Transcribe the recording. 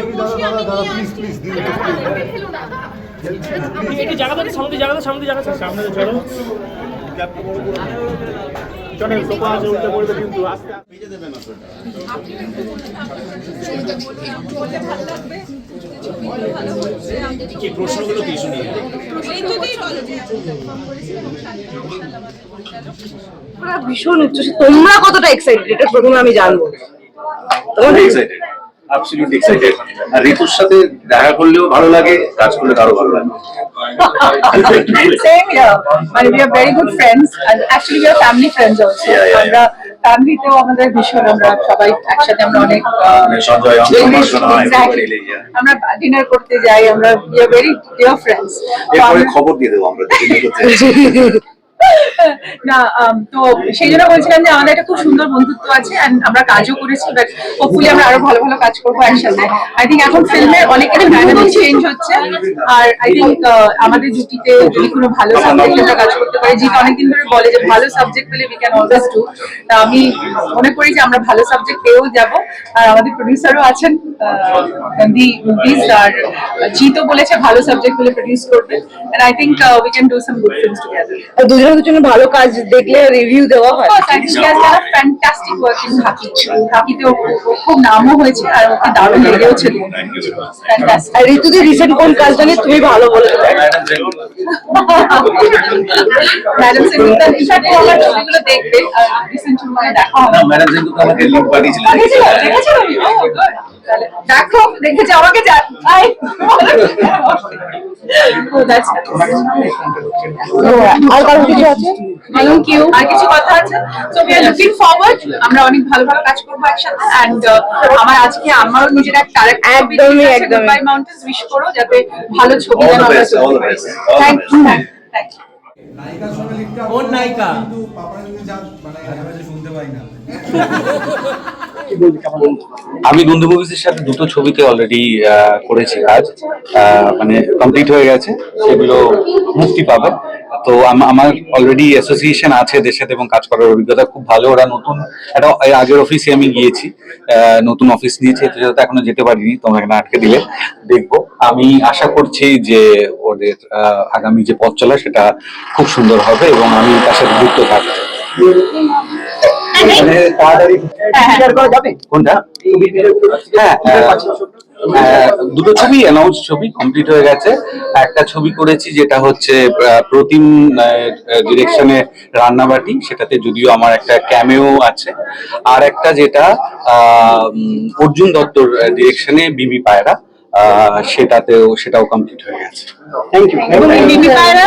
দেবী দাদা দাদা দাদা প্লিজ প্লিজ দিদি একটু জায়গা দাও সামনে জায়গা দাও সামনে জায়গা সামনে চলো। চলো সোফা আছে উল্টে পড়বে কিন্তু আস্তে কি প্রশ্নগুলো কি শুনি ভীষণ উচ্ছ্বসিত তোমরা কতটা এক্সাইটেড এটা প্রথমে আমি জানব। তোমাদের এক্সাইটেড অ্যাবসলিউটলি এক্সাইটেড আর ঋতুর সাথে দেখা করলেও ভালো লাগে কাজ করলে আরও ভালো লাগে Same here. মানে we are very good friends and actually we are family friends also. Yeah, yeah, yeah. আমরা ফ্যামিলিতেও আমাদের ভীষণ আমরা সবাই একসাথে আমরা অনেক মানে. আমরা ডিনার করতে যাই আমরা we are very dear friends. তো খবর দিয়ে দেবো আমরা না তো সেই জন্য বলছিলাম যে আমাদের একটা খুব সুন্দর বন্ধুত্ব আছে আমরা কাজও করেছি বাট হোপফুলি আমরা আরও ভালো ভালো কাজ করব একসাথে। আই থিঙ্ক এখন ফিল্মের অনেকেরই ডায়নামিক চেঞ্জ হচ্ছে, আর আই থিঙ্ক আমাদের জুটিতে যদি কোনো ভালো সাবজেক্ট আমরা কাজ করতে পারি যেটা অনেকদিন ধরে বলে যে ভালো সাবজেক্ট পেলে উই ক্যান অলওয়েজ ডু আমি মনে করি যে আমরা ভালো সাবজেক্ট পেয়েও যাব আর আমাদের প্রডিউসারও আছেন দি মুভিজ আর জিতও বলেছে ভালো সাবজেক্ট পেলে প্রডিউস করবে। And I think we can do some good films together আর দুজনের দুজনে ভালো কাজ দেখলে রিভিউ দেওয়া হয়। Work in হাকিতে ওর ওর খুব নামও হয়েছে আর ওকে দারুণ লেগেওছে। ফ্যান্টাস্টিক আর ঋতুদের রিসেন্ট কোন কাজটা নিয়ে তুমি ভালো বলে দেবে। ম্যাডাম সেগুলো ইনফ্যাক্ট আমার ছবিগুলো দেখবে আর রিসেন্ট দেখা হবে। ম্যাডাম আমাকে লিঙ্ক পাঠিয়েছিলেন তুমি? তাহলে দেখো দেখেছে আমাকে জান আই ও দ্যাটস আর কিছু আছে থ্যাংক ইউ আর কিছু কথা আছে so we are looking forward আমরা অনেক ভালো ভালো কাজ করব একসাথে এন্ড আমার আজকে আমারও নিজের একটা আরেকটা একদমই, একদমই। বাই মাউন্টেন্স উইশ করো যাতে ভালো ছবি যেন আমরা থ্যাংক ইউ থ্যাংক ইউ কোন নায়িকা? কিন্তু যদি মানে শুনতে পাই না আমি মুভিজের সাথে দুটো ছবিতে অলরেডি করেছি কাজ মানে কমপ্লিট হয়ে গেছে। সেগুলো মুক্তি পাবে। তো আমার অলরেডি অ্যাসোসিয়েশন আছে এদের সাথে এবং কাজ করার অভিজ্ঞতা খুব ভালো। ওরা নতুন একটা আগের অফিসে আমি গিয়েছি। নতুন অফিস নিয়েছি। যেহেতু এখনও যেতে পারিনি তোমরা এখানে আটকে দিলে। দেখব। আমি আশা করছি যে ওদের আগামী যে পথ চলা, সেটা খুব সুন্দর হবে এবং আমি তার সাথে যুক্ত থাকব। এখানে তাড়াতাড়ি share করা যাবে? কোনটা? হ্যাঁ আহ, আহ, দুটো ছবি অ্যানাউন্স ছবি কমপ্লিট হয়ে গেছে। একটা ছবি করেছি যেটা হচ্ছে আহ, প্রতিম ডিরেকশনে রান্নাবাটি। সেটাতে যদিও আমার একটা ক্যামেও আছে। আর একটা যেটা আহ, অর্জুন দত্তর ডিরেকশনে বিবি পায়রা আহ, সেটাতেও সেটাও কমপ্লিট হয়ে গেছে। থ্যাংক ইউ পায়রা